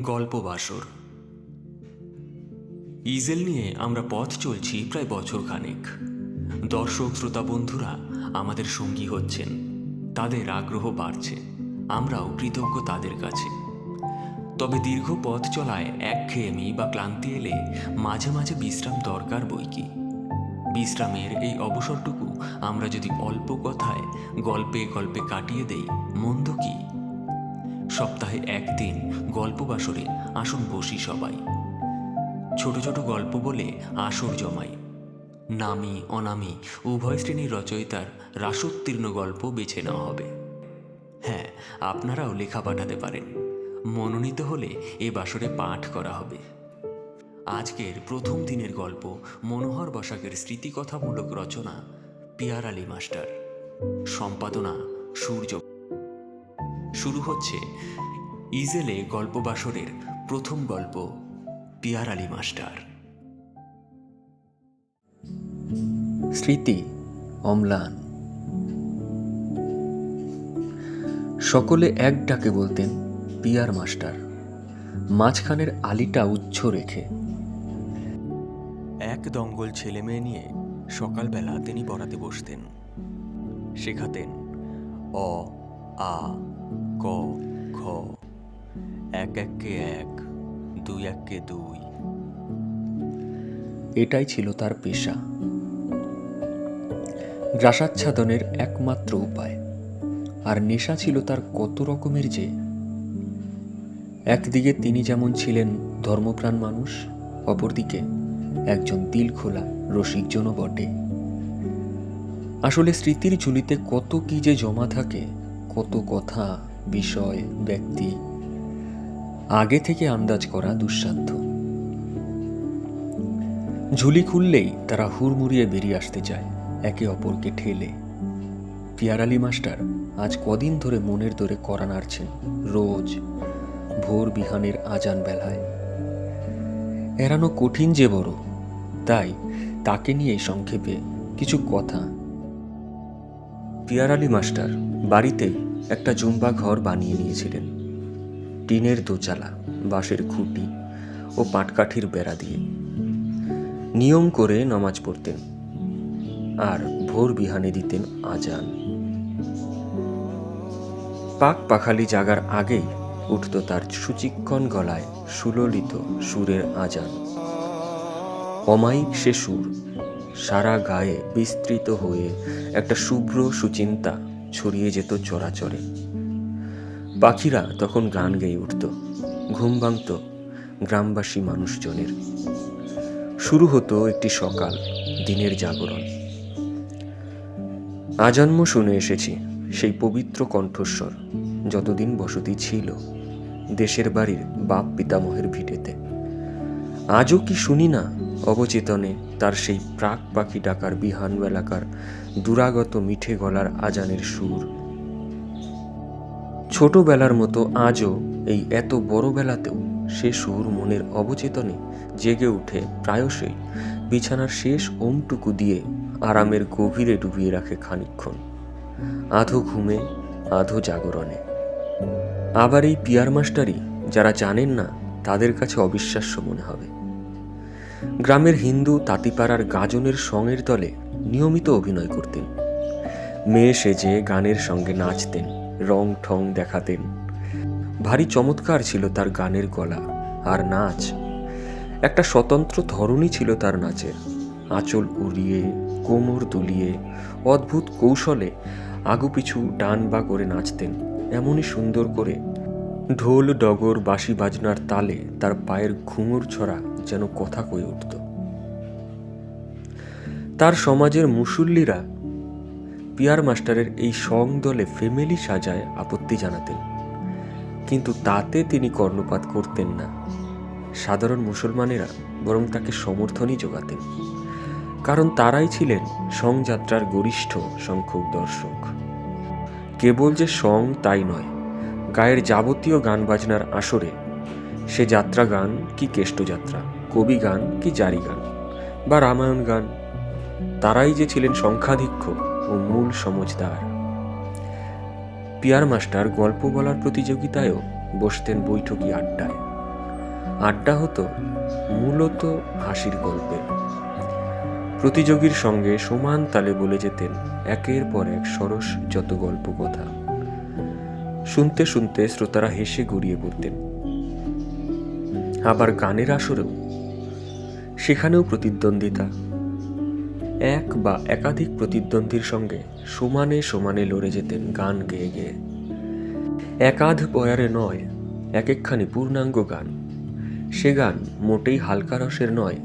গল্প বাসর। ইজেল নিয়ে আমরা পথ চলছি প্রায় বছর খানেক। দর্শক, শ্রোতা, বন্ধুরা আমাদের সঙ্গী হচ্ছেন। তাদের আগ্রহ বাড়ছে। আমরাও কৃতজ্ঞ তাদের কাছে। তবে দীর্ঘ পথ চলায় একঘেয়েমি বা ক্লান্তি এলে মাঝে মাঝে বিশ্রাম দরকার বই কি? বিশ্রামের এই অবসরটুকু আমরা যদি অল্প কথায় গল্পে গল্পে কাটিয়ে দেই, মন্দ কি? সপ্তাহে একদিন গল্প বাসরে আসুন বসি সবাই। ছোট ছোট গল্প বলে আসর জমাই। নামি অনামি, উভয় শ্রেণির রচয়িতার রাসোত্তীর্ণ গল্প বেছে নেওয়া হবে। হ্যাঁ আপনারাও লেখা পাঠাতে পারেন। মনোনীত হলে এ বাসরে পাঠ করা হবে। আজকের প্রথম দিনের গল্প মনোহর বসাকের স্মৃতিকথামূলক রচনা পিয়ার আলী মাস্টার। সম্পাদনা সূর্য শুরু হচ্ছে ইজেলে গল্প বাসরের প্রথম গল্প পিয়ার আলী মাস্টার। স্মৃতি অম্লান। সকলে এক ডাকে বলতেন পিয়ার মাস্টার। মাঝখানের আলিটা উচ্চ রেখে। এক দঙ্গল ছেলে মেয়ে নিয়ে সকালবেলা তিনি পড়াতে বসতেন। শেখাতেন অ আ, ক, খ। এক এককে এক, দুই এককে দুই। এটাই ছিল তার পেশা। গ্রাসাচ্ছাদনের একমাত্র উপায়। আর নেশা ছিল তার কত রকমের যে। একদিকে তিনি যেমন ছিলেন ধর্মপ্রাণ মানুষ, অপরদিকে একজন দিল খোলা রসিকজনও বটে। আসলে স্মৃতির ঝুলিতে কত কি যে জমা থাকে কত কথা, বিষয়, ব্যক্তি। আগে থেকে আন্দাজ করা দুঃসাধ্য। ঝুলি খুললেই তারা হুড়মুড়িয়ে বেরিয়ে আসতে চায়, একে অপরকে ঠেলে। পিয়ারালি মাস্টার আজ কদিন ধরে মনের দরে করা নাড়ছেন, রোজ ভোর বিহানের আজান বেলায়। এড়ানো কঠিন যে বড়, তাই তাকে নিয়ে সংক্ষেপে কিছু কথা। পিয়ারালি মাস্টার বাড়িতেই একটা জুম্বা ঘর বানিয়ে নিয়েছিলেন। টিনের দোচালা, বাঁশের খুঁটি ও পাটকাঠির বেড়া দিয়ে। নিয়ম করে নামাজ পড়তেন আর ভোর বিহানে দিতেন আজান। পাক পাখালি জাগার আগেই উঠত তার সুচিক্ষণ গলায় সুললিত সুরের আজান। অমায়িক সে সুর, সারা গায়ে বিস্তৃত হয়ে একটা শুভ্র সুচিন্তা ছড়িয়ে যেত চরাচরে পাখিরা তখন গান গেয়ে উঠত, ঘুম ভাঙত গ্রামবাসী মানুষজনের। শুরু হতো একটি সকাল, দিনের জাগরণ। আজন্ম শুনে এসেছি সেই পবিত্র কণ্ঠস্বর, যতদিন বসতি ছিল দেশের বাড়ির বাপ পিতামহের ভিটেতে। আজও কি শুনি না অবচেতনে তার সেই প্রাক পাখি ডাকার বিহান বেলাকার দুরাগত মিঠে গলার আজানের সুর। ছোটবেলার মতো আজও এই এত বড় বেলাতেও সে সুর মনের অবচেতনে জেগে উঠে প্রায়শই বিছানার শেষ ওমটুকু দিয়ে আরামের গভীরে ডুবিয়ে রাখে খানিক্ষণ আধো ঘুমে, আধো জাগরণে। আবার এই পিয়ার মাস্টারই যারা জানেন না তাদের কাছে অবিশ্বাস্য মনে হবে। গ্রামের হিন্দু তাঁতিপাড়ার গাজনের সঙের দলে নিয়মিত অভিনয় করতেন। মেয়ে সেজে গানের সঙ্গে নাচতেন, রং ঠং দেখাতেন। ভারী চমৎকার ছিল তার গানের গলা আর নাচ। একটা স্বতন্ত্র ধরনই ছিল তার নাচের। আঁচল উড়িয়ে, কোমর দুলিয়ে, অদ্ভুত কৌশলে আগুপিছু ডান বা করে নাচতেন। এমনই সুন্দর করে ঢোল, ডগর, বাঁশি বাজনার তালে তার পায়ের ঘুঙুর ছড়া যেন কথা কয়ে উঠত। তার সমাজের মুসল্লিরা পিয়ার মাস্টারের এই সং দলে ফ্যামিলি সাজায় আপত্তি জানাতেন। কিন্তু তাতে তিনি কর্ণপাত করতেন না। সাধারণ মুসলমানেরা বরং তাকে সমর্থনই যোগাতেন। কারণ তারাই ছিলেন সংযাত্রার গরিষ্ঠ সংখ্যক দর্শক। কেবল যে সং তাই নয়, গায়ের যাবতীয় গান বাজনার আসরে সে যাত্রা গান কি কেষ্টযাত্রা? কবি গান কি জারি গান বা রামায়ণ গান তারাই যে ছিলেন সংখ্যাধিক্য ও মূল সমজদার পিয়ার মাস্টার গল্প বলার প্রতিযোগিতায়ও বসতেন বৈঠকি আড্ডায়। আড্ডা হতো মূলত হাসির গল্পে প্রতিযোগীর সঙ্গে সমান তালে বলে যেতেন একের পর এক সরস যত গল্প কথা শুনতে শুনতে শ্রোতারা হেসে গড়িয়ে পড়তেন। আবার গানের আসরেও সেখানেও প্রতিদ্বন্দ্বিতা। এক বা একাধিক প্রতিদ্বন্দ্বীর সঙ্গে সমানে সমানে লড়ে যেতেন গান গেয়ে গেয়ে। একাধ পয়ারে নয়, এক একখানি পূর্ণাঙ্গ গান। সে গান মোটেই হালকা রসের নয়,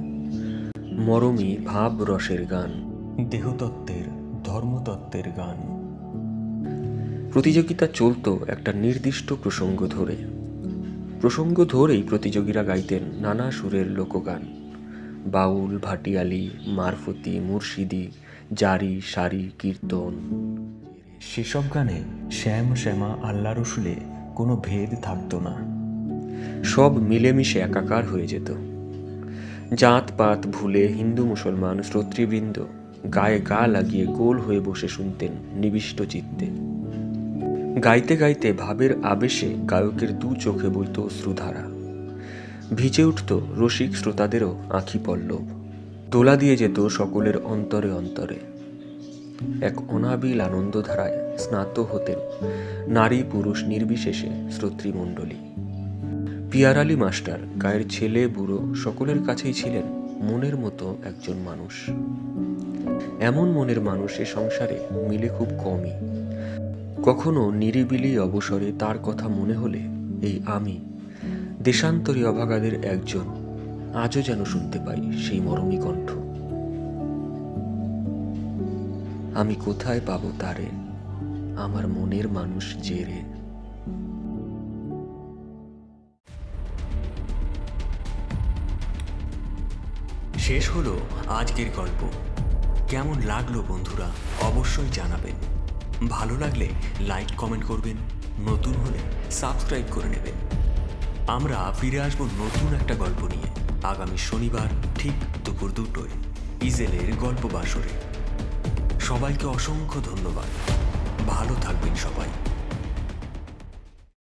মরমী ভাব রসের গান, দেহতত্ত্বের, ধর্মতত্ত্বের গান। প্রতিযোগিতা চলত একটা নির্দিষ্ট প্রসঙ্গ ধরে। প্রসঙ্গ ধরেই প্রতিযোগীরা গাইতেন নানা সুরের লোকগান। বাউল ভাটিয়ালি মারফতি মুর্শিদি জারি সারি কীর্তন। সেসব গানে শ্যাম শ্যামা আল্লাহ রসুলে কোনো ভেদ থাকতো না। সব মিলেমিশে একাকার হয়ে যেত। জাত পাত ভুলে হিন্দু মুসলমান শ্রোতৃবৃন্দ গায়ে গা লাগিয়ে গোল হয়ে বসে শুনতেন নিবিষ্ট চিত্তে। গাইতে গাইতে ভাবের আবেশে গায়কের দু চোখে বইত অশ্রুধারা ভিজে উঠত রসিক শ্রোতাদেরও আঁখি পল্লব। দোলা দিয়ে যেত সকলের অন্তরে অন্তরে। এক অনাবিল আনন্দধারায় স্নাত হতেন নারী পুরুষ নির্বিশেষে শ্রোতৃমণ্ডলী। পিয়ার মাস্টার, গায়ের ছেলে, বুড়ো সকলের কাছেই ছিলেন মনের মতো একজন মানুষ। এমন মনের মানুষ এ সংসারে মিলে খুব কমই। কখনো নিরিবিলি অবসরে তার কথা মনে হলে, এই আমি দেশান্তরী অভাগাদের একজন আজও যেন শুনতে পাই সেই মরমী কণ্ঠ। আমি কোথায় পাবো তারে? আমার মনের মানুষ জেরে শেষ হলো আজকের গল্প। কেমন লাগল বন্ধুরা অবশ্যই জানাবেন। ভালো লাগলে লাইক, কমেন্ট করবেন। নতুন হলে সাবস্ক্রাইব করে নেবেন। আমরা ফিরে আসব নতুন একটা গল্প নিয়ে। আগামী শনিবার ঠিক দুপুর দুটোয় ইজেলের গল্প বাসরে সবাইকে অসংখ্য ধন্যবাদ। ভালো থাকবেন সবাই।